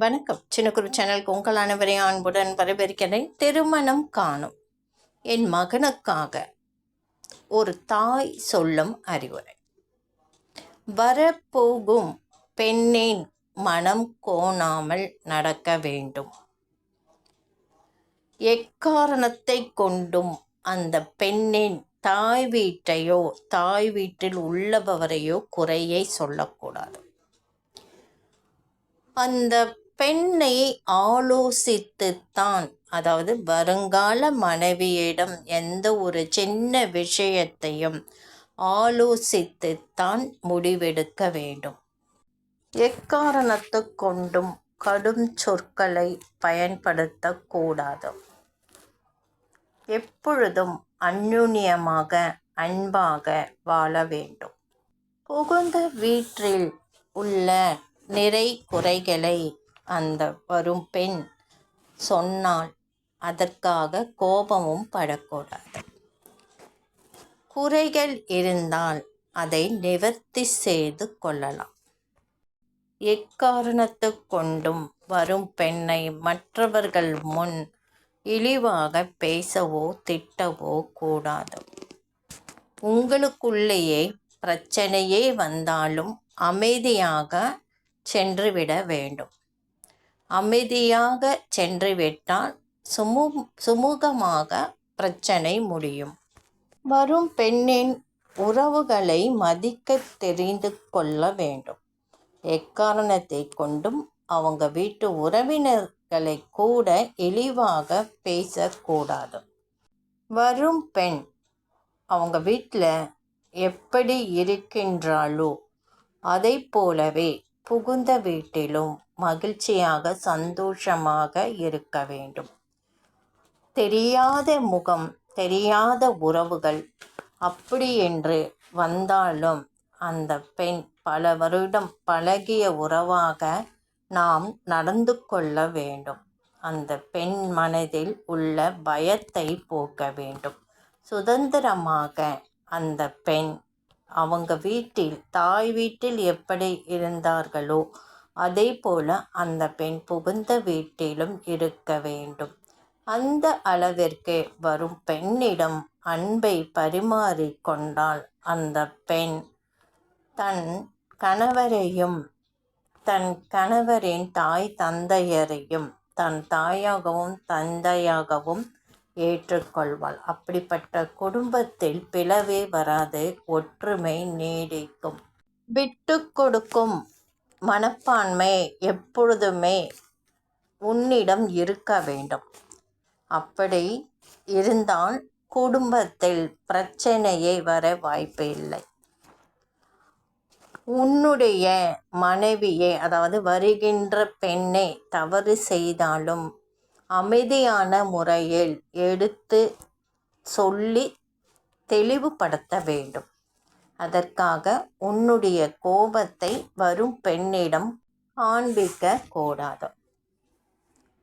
வணக்கம். சின்னக்குரு சேனலுக்கு உங்கள் அனைவரையும் அன்புடன் வரவேற்கிறேன். திருமணம் காணும். என் மகனுக்காக ஒரு தாய் சொல்லும் அறிவுரை. வரப்போகும் பெண்ணின் மனம் கோணாமல் நடக்க வேண்டும். எக்காரணத்தை கொண்டும் அந்த பெண்ணின் தாய் வீட்டையோ தாய் வீட்டில் உள்ளபவரையோ குறையை சொல்லக்கூடாது. அந்த பெண்ணை ஆலோசித்துத்தான் அதாவது வருங்கால மனைவியிடம் எந்த ஒரு சின்ன விஷயத்தையும் ஆலோசித்துத்தான் முடிவெடுக்க வேண்டும். எக்காரணத்து கொண்டும் கடும் சொற்களை பயன்படுத்தக்கூடாது எப்பொழுதும் அந்யுன்யமாக அன்பாக வாழ வேண்டும். புகுந்த வீட்டில் உள்ள நிறை குறைகளை அந்த வரும் பெண் சொன்னால் அதற்காக கோபமும் படக்கூடாது. குறைகள் இருந்தால் அதை நிவர்த்தி செய்து கொள்ளலாம். எக்காரணத்து கொண்டும் வரும் பெண்ணை மற்றவர்கள் முன் இழிவாக பேசவோ திட்டவோ கூடாது. உங்களுக்குள்ளேயே பிரச்சனையே வந்தாலும் அமைதியாக சென்றுவிட வேண்டும். அமைதியாக சென்றுவிட்டால் சுமு சுமூகமாக பிரச்சனை முடியும். வரும் பெண்ணின் உறவுகளை மதிக்க தெரிந்து கொள்ள வேண்டும். எக்காரணத்தை கொண்டும் அவங்க வீட்டு உறவினர்களை கூட இழிவாக பேசக்கூடாது. வரும் பெண் அவங்க வீட்டில் எப்படி இருக்கின்றாளோ அதை போலவே புகுந்த வீட்டிலும் மகிழ்ச்சியாக சந்தோஷமாக இருக்க வேண்டும். தெரியாத முகம் தெரியாத உறவுகள் அப்படி என்று வந்தாலும் அந்த பெண் பல வருடம் பழகிய உறவாக நாம் நடந்து கொள்ள வேண்டும். அந்த பெண் மனதில் உள்ள பயத்தை போக்க வேண்டும். சுதந்திரமாக அந்த பெண் அவங்க வீட்டில் தாய் வீட்டில் எப்படி இருந்தார்களோ அதே போல அந்த பெண் புகுந்த வீட்டிலும் இருக்க வேண்டும். அந்த அளவிற்கு வரும் பெண்ணிடம் அன்பை பரிமாறி கொண்டால் அந்த பெண் தன் கணவரையும் தன் கணவரின் தாய் தந்தையரையும் தன் தாயாகவும் தந்தையாகவும் ஏற்றுக்கொள்வாள். அப்படிப்பட்ட குடும்பத்தில் பிளவே வராது ஒற்றுமை நீடிக்கும். விட்டு கொடுக்கும் மனப்பான்மை எப்பொழுதுமே உன்னிடம் இருக்க வேண்டும். அப்படி இருந்தால் குடும்பத்தில் பிரச்சனையே வர வாய்ப்பு இல்லை. உன்னுடைய மனைவியே அதாவது வருகின்ற பெண்ணை தவறு செய்தாலும் அமைதியான முறையில் எடுத்து சொல்லி தெளிவுபடுத்த வேண்டும். அதற்காக உன்னுடைய கோபத்தை வரும் பெண்ணிடம் காண்பிக்க கூடாது.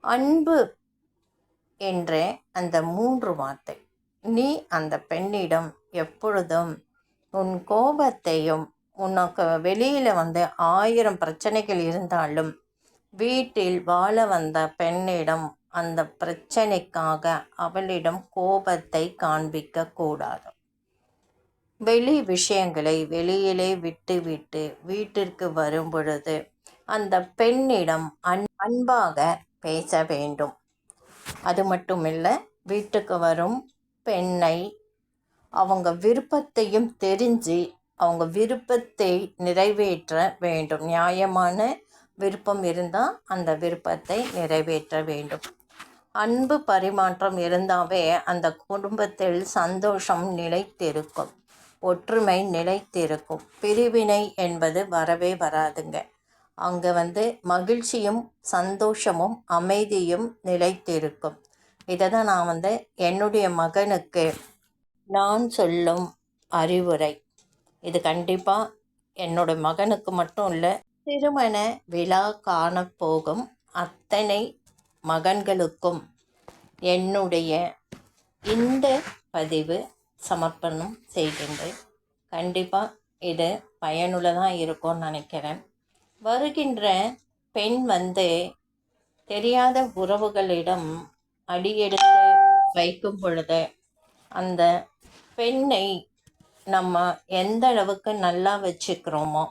அன்பு என்ற அந்த மூன்று வார்த்தை. நீ அந்த பெண்ணிடம் எப்பொழுதும் உன் கோபத்தையும் உனக்கு வெளியில் வந்து ஆயிரம் பிரச்சனைகள் இருந்தாலும் வீட்டில் வாழ வந்த பெண்ணிடம் அந்த பிரச்சனைக்காக அவளிடம் கோபத்தை காண்பிக்க கூடாது. வெளி விஷயங்களை வெளியிலே விட்டுவிட்டு வீட்டிற்கு வரும் பொழுது அந்த பெண்ணிடம் அன் அன்பாக பேச வேண்டும். அது மட்டுமில்லை வீட்டுக்கு வரும் பெண்ணை அவங்க விருப்பத்தையும் தெரிஞ்சு அவங்க விருப்பத்தை நிறைவேற்ற வேண்டும். நியாயமான விருப்பம் இருந்தால் அந்த விருப்பத்தை நிறைவேற்ற வேண்டும். அன்பு பரிமாற்றம் இருந்தாவே அந்த குடும்பத்தில் சந்தோஷம் நிலைத்திருக்கும் ஒற்றுமை நிலைத்திருக்கும். பிரிவினை என்பது வரவே வராதுங்க. அங்கே வந்து மகிழ்ச்சியும் சந்தோஷமும் அமைதியும் நிலைத்திருக்கும். இதை தான் நான் வந்து என்னுடைய மகனுக்கு நான் சொல்லும் அறிவுரை. இது கண்டிப்பாக என்னோட மகனுக்கு மட்டும் இல்லை திருமண விழா காணப்போகும் அத்தனை மகன்களுக்கும் என்னுடைய இந்த பதிவு சமர்ப்பணம் செய்கின்றேன். கண்டிப்பாக இது பயனுள்ளதாக இருக்கும்னு நினைக்கிறேன். வருகின்ற பெண் வந்து தெரியாத உறவுகளிடம் அடியெடுத்து வைக்கும் பொழுது அந்த பெண்ணை நம்ம எந்த அளவுக்கு நல்லா வச்சுக்கிறோமோ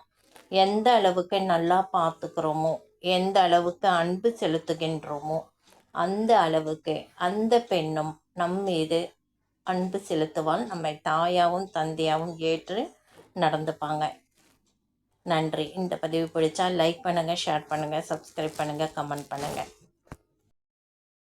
எந்த அளவுக்கு நல்லா பார்த்துக்கிறோமோ எந்த அளவுக்கு அன்பு செலுத்துகின்றோமோ அந்த அளவுக்கு அந்த பெண்ணும் நம் மீது அன்பு செலுத்துவாள். நம்மை தாயாகவும் தந்தையாகவும் ஏற்று நடந்துப்பாங்க. நன்றி. இந்த பதிவு பிடிச்சா லைக் பண்ணுங்கள் ஷேர் பண்ணுங்கள் சப்ஸ்கிரைப் பண்ணுங்கள் கமெண்ட் பண்ணுங்கள்